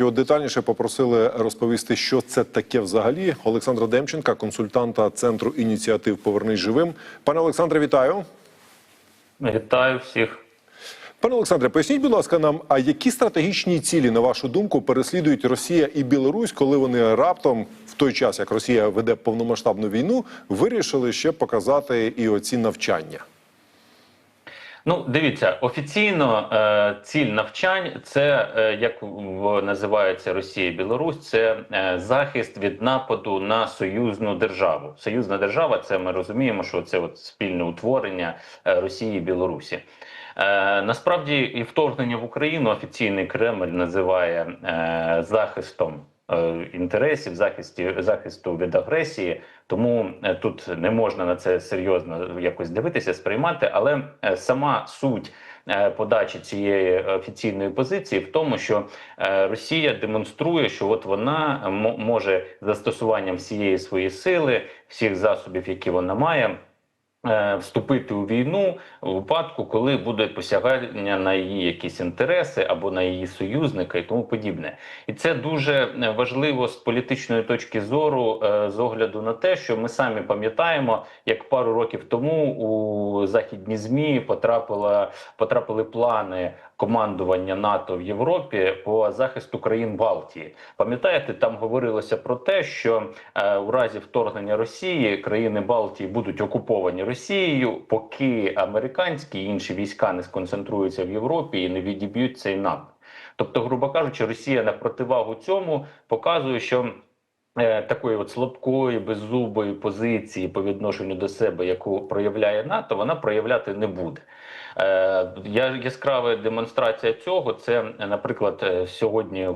Його детальніше попросили розповісти, що це таке взагалі. Олександра Демченка, консультанта центру ініціатив Повернись живим. Пане Олександре, вітаю. Вітаю всіх. Пане Олександре, поясніть, будь ласка, нам, а які стратегічні цілі, на вашу думку, переслідують Росія і Білорусь, коли вони раптом, в той час як Росія веде повномасштабну війну, вирішили ще показати і оці навчання? Ну, дивіться, офіційно е, ціль навчань це е, як називається Росія і Білорусь, це е, захист від нападу на союзну державу. Союзна держава, це ми розуміємо, що це от спільне утворення е, Росії і Білорусі. Е, насправді, і вторгнення в Україну офіційний Кремль називає е, захистом інтересів, захисті, захисту від агресії. Тому е, тут не можна на це серйозно якось дивитися, сприймати. Але е, сама суть е, подачі цієї офіційної позиції в тому, що е, Росія демонструє, що от вона може застосуванням всієї своєї сили, всіх засобів, які вона має. Е, Вступити у війну у випадку, коли буде посягання на її якісь інтереси або на її союзника і тому подібне, і це дуже е, важливо з політичної точки зору, е, з огляду на те, що ми самі пам'ятаємо, як пару років тому у західні змі потрапила потрапили плани командування НАТО в Європі по захисту країн Балтії. Пам'ятаєте, там говорилося про те, що е, у разі вторгнення Росії країни Балтії будуть окуповані Росією, поки американські і інші війська не сконцентруються в Європі і не відіб'ють цей напад. Тобто, грубо кажучи, Росія на противагу цьому показує, що такої от слабкої, беззубої позиції по відношенню до себе, яку проявляє НАТО, вона проявляти не буде. Е, я- яскрава демонстрація цього це, е, наприклад, е, сьогодні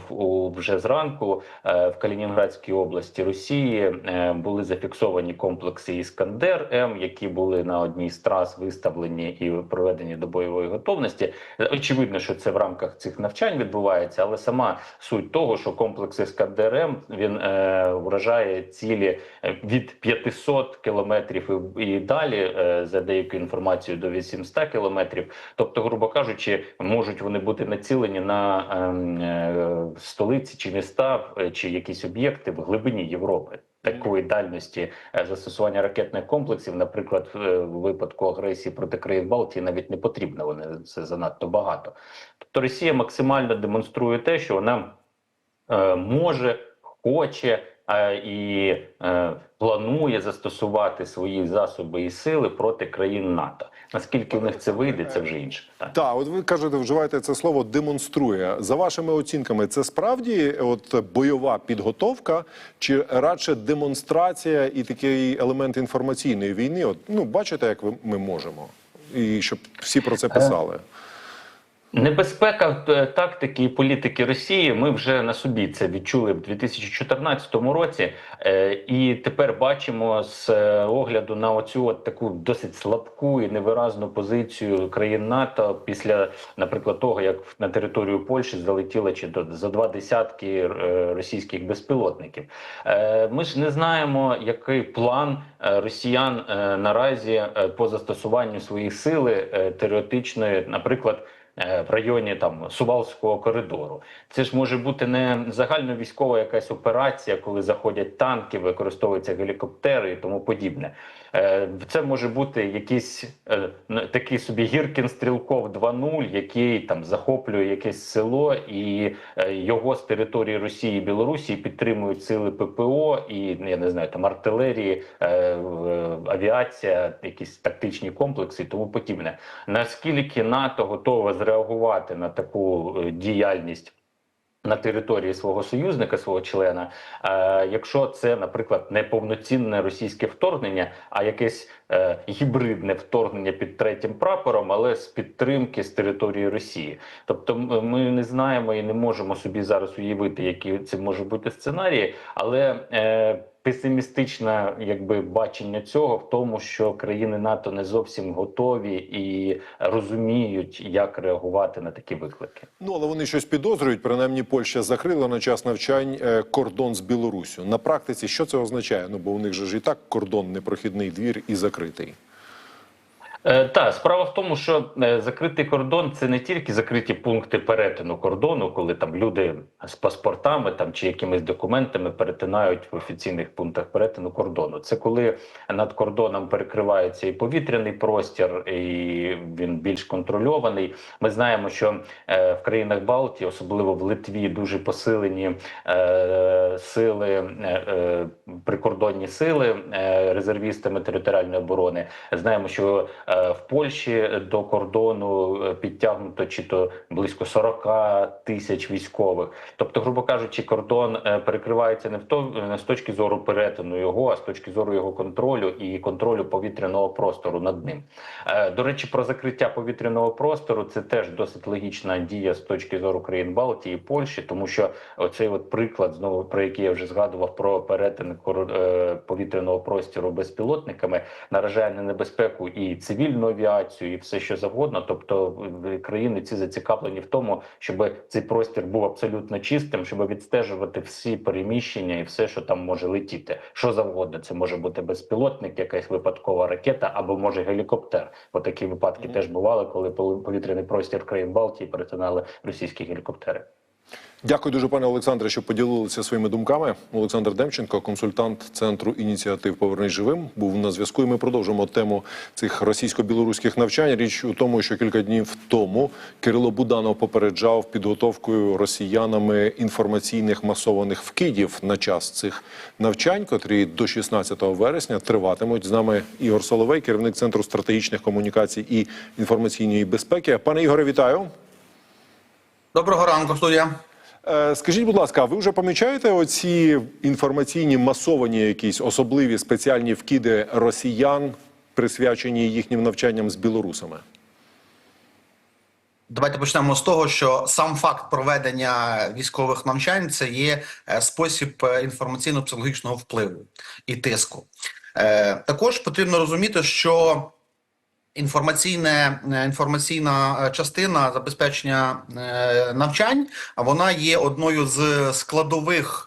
вже зранку е, в Калінінградській області Росії е, були зафіксовані комплекси Іскандер М, які були на одній з трас виставлені і проведені до бойової готовності. Е, Очевидно, що це в рамках цих навчань відбувається, але сама суть того, що комплекс Іскандер М він е, вражає цілі е, від 500 кілометрів і, далі, е, за деякою інформацією, до 800 кілометрів. Тобто, грубо кажучи, можуть вони бути націлені на ем, е, столиці чи міста, чи якісь об'єкти в глибині Європи. Такої дальності застосування ракетних комплексів, наприклад, в випадку агресії проти країн Балтії, навіть не потрібно. Вони це занадто багато. Тобто Росія максимально демонструє те, що вона може, хоче і е, планує застосувати свої засоби і сили проти країн НАТО. Наскільки в них це вийде, це вже інше питання. Так, от ви кажете, вживаєте це слово демонструє. За вашими оцінками, це справді от бойова підготовка, чи радше демонстрація і такий елемент інформаційної війни? От ну бачите, як ми можемо, і щоб всі про це писали. Небезпека е, тактики і політики Росії. Ми вже на собі це відчули в 2014 році, е, і тепер бачимо з е, огляду на оцю от таку досить слабку і невиразну позицію країн НАТО після, наприклад, того, як на територію Польщі залетіло чи до за два десятки російських безпілотників. Ми ж не знаємо, який план росіян наразі по застосуванню своєї сили теоретичної, наприклад в районі там Сувалського коридору. Це ж може бути не загальновійськова якась операція, коли заходять танки, використовуються гелікоптери і тому подібне. Е, Це може бути якийсь е, такий собі Гіркін Стрілков 2.0, який там захоплює якесь село, і е, його з території Росії і Білорусі підтримують сили ППО і я не знаю, там артилерії, авіація, якісь тактичні комплекси і тому подібне. Наскільки НАТО готове зреагувати на таку діяльність? На території свого союзника, свого члена, е, якщо це, наприклад, не повноцінне російське вторгнення, а якесь е, гібридне вторгнення під третім прапором, але з підтримки з території Росії. Тобто, ми не знаємо і не можемо собі зараз уявити, які це можуть бути сценарії, але е, песимістичне якби бачення цього в тому, що країни НАТО не зовсім готові і розуміють, як реагувати на такі виклики. Ну але вони щось підозрюють. Принаймні, Польща закрила на час навчань е, кордон з Білоруссю. На практиці що це означає? Ну бо у них же ж і так кордон непрохідний двір і закритий. Е, та справа в тому, що е, закритий кордон це не тільки закриті пункти перетину кордону, коли там люди з паспортами там чи якимись документами перетинають в офіційних пунктах перетину кордону. Це коли над кордоном перекривається і повітряний простір, і він більш контрольований. Ми знаємо, що е, в країнах Балтії, особливо в Литві, дуже посилені сили, прикордонні сили резервістами територіальної оборони. Знаємо, що в Польщі до кордону е, підтягнуто чи то близько 40 тисяч військових. Тобто, грубо кажучи, кордон е, перекривається не в то не з точки зору перетину його, а з точки зору його контролю і контролю повітряного простору над ним. Е, До речі, про закриття повітряного простору це теж досить логічна дія з точки зору країн Балтії і Польщі, тому що оцей от приклад, знову про який я вже згадував про перетин е, повітряного простору безпілотниками, наражає на небезпеку і цивільну авіацію, і все що завгодно. Тобто країни ці зацікавлені в тому, щоб цей простір був абсолютно чистим, щоб відстежувати всі переміщення і все, що там може летіти. Що завгодно, це може бути безпілотник, якась випадкова ракета або може гелікоптер. Бо такі випадки Мгм. теж бували, коли повітряний простір країн Балтії перетинали російські гелікоптери. Дякую дуже, пане Олександре, що поділилися своїми думками. Олександр Демченко, консультант центру ініціатив Повернись живим, був на зв'язку. І ми продовжимо тему цих російсько-білоруських навчань. Річ у тому, що кілька днів тому Кирило Буданов попереджав підготовкою росіянами інформаційних масованих вкидів на час цих навчань, котрі до 16 вересня триватимуть. З нами Ігор Соловей, керівник центру стратегічних комунікацій і інформаційної безпеки. Пане Ігоре, вітаю. Доброго ранку, студія. Е, Скажіть, будь ласка, ви вже помічаєте оці інформаційні масовані якісь особливі спеціальні вкиди росіян, присвячені їхнім навчанням з білорусами? Давайте почнемо з того, що сам факт проведення військових навчань це є е, спосіб е, інформаційно-психологічного впливу і тиску. Також потрібно розуміти, що інформаційне е, інформаційна е, частина забезпечення е, навчань вона є одною з складових.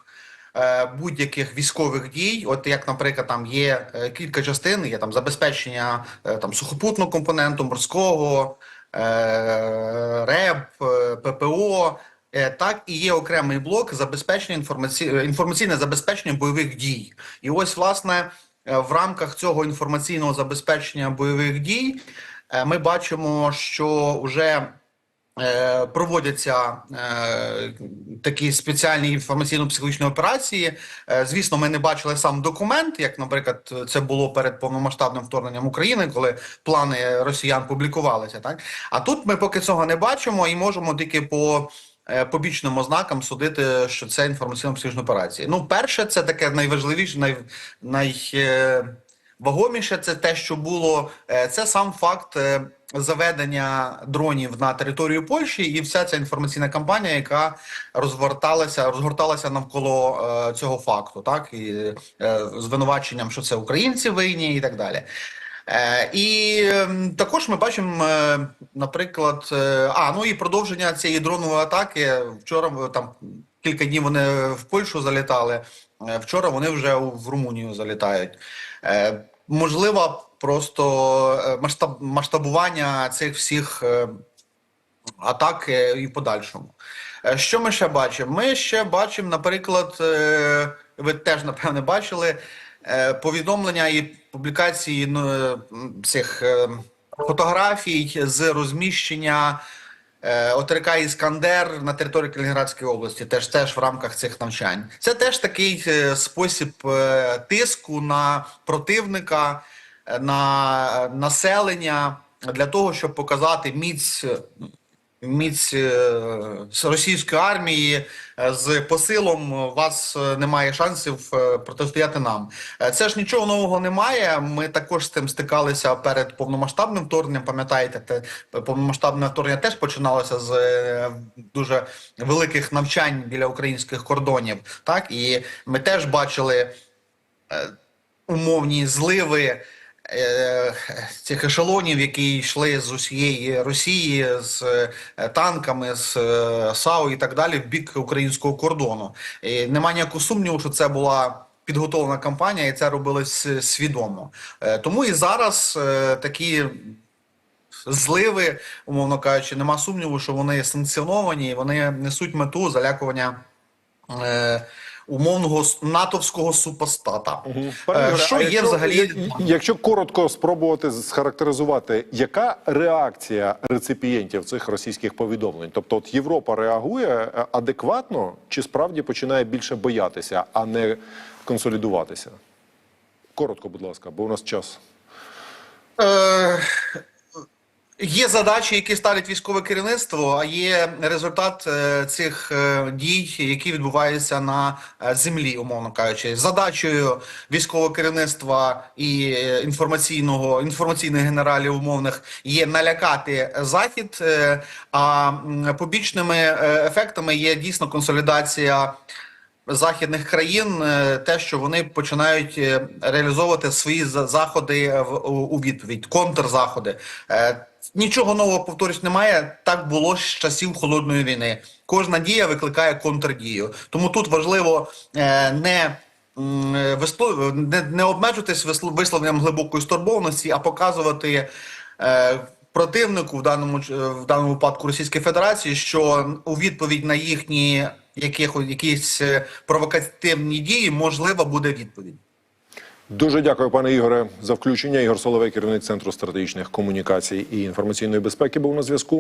Будь-яких військових дій, от як, наприклад, там є кілька частин, є там забезпечення там сухопутного компоненту, морського, е, ППО, так і є окремий блок забезпечення інформаці... інформаційне забезпечення бойових дій. І ось, власне, в рамках цього інформаційного забезпечення бойових дій е, ми бачимо, що вже е, проводяться е, такі спеціальні інформаційно-психологічні операції. Е, Звісно, ми не бачили сам документ, як, наприклад, це було перед повномасштабним вторгненням України, коли плани росіян публікувалися. Так а тут ми поки цього не бачимо і можемо тільки по. Е, Побічним ознакам судити, що це інформаційно-психологічна операція. Ну, перше, це таке найважливіше, най, най, е, це те, що було, е, це сам факт заведення дронів на територію Польщі, і вся ця інформаційна кампанія, яка розгорталася, розгорталася навколо цього факту, так і звинуваченням, що це українці винні, і так далі. Е, і ем, також ми бачимо, е, наприклад, е, а ну і продовження цієї дронової атаки. Вчора там кілька днів вони в Польщу залітали. Вчора вони вже в Румунію залітають. Можливо, просто масштаб, масштабування цих всіх атак і в подальшому. Що ми ще бачимо? Ми ще бачимо, наприклад, ви теж напевне бачили повідомлення і публікації ну, е, цих е, фотографій з розміщення е, ОТРК Іскандер на території Калінінградської області, теж теж в рамках цих навчань. Це теж такий е, спосіб е, тиску на противника, е, на населення для того, щоб показати міць. Міць е, російської армії е, з посилом у вас е, немає шансів протистояти нам. Це ж нічого нового немає. Ми також з цим стикалися перед повномасштабним вторгненням. Пам'ятаєте, те повномасштабне вторгнення теж починалося з дуже великих навчань біля українських кордонів. Так і ми теж бачили умовні зливи цих ешелонів, які йшли з усієї Росії з е, танками, з е, САУ і так далі в бік українського кордону. І немає ніякого сумніву, що це була. Підготовлена кампанія, і це робилось свідомо. Е, Тому і зараз е, такі зливи, умовно кажучи, нема сумніву, що вони санкціоновані, і вони несуть мету залякування е, умовного натовського супостата. Е, що а є якщо- взагалі? Якщо коротко спробувати схарактеризувати, яка реакція реципієнтів цих російських повідомлень? Тобто, от Європа реагує е, адекватно, чи справді починає більше боятися, а не консолідуватися? Коротко, будь ласка, бо у нас час. Е, Є задачі, які ставить військове керівництво, а є результат е, цих е, дій, які відбуваються на е, землі, умовно кажучи. Задачею військового керівництва і інформаційного інформаційних генералів умовних є налякати захід. А побічними ефектами є дійсно консолідація західних країн те, що вони починають реалізовувати свої заходи в у відповідь, контрзаходи. Нічого нового повторюсь немає. Так було з часів холодної війни. Кожна дія викликає контрдію. Тому тут важливо е, не е, вислов... не, не обмежитись вислов- висловленням глибокої стурбованості, а показувати е, противнику в даному е, в даному випадку Російської Федерації, що у відповідь на їхні яких, якісь е, провокативні дії можлива буде відповідь. Дуже дякую, пане Ігоре, за включення. Ігор Соловей, керівник центру стратегічних комунікацій і інформаційної безпеки, був на зв'язку.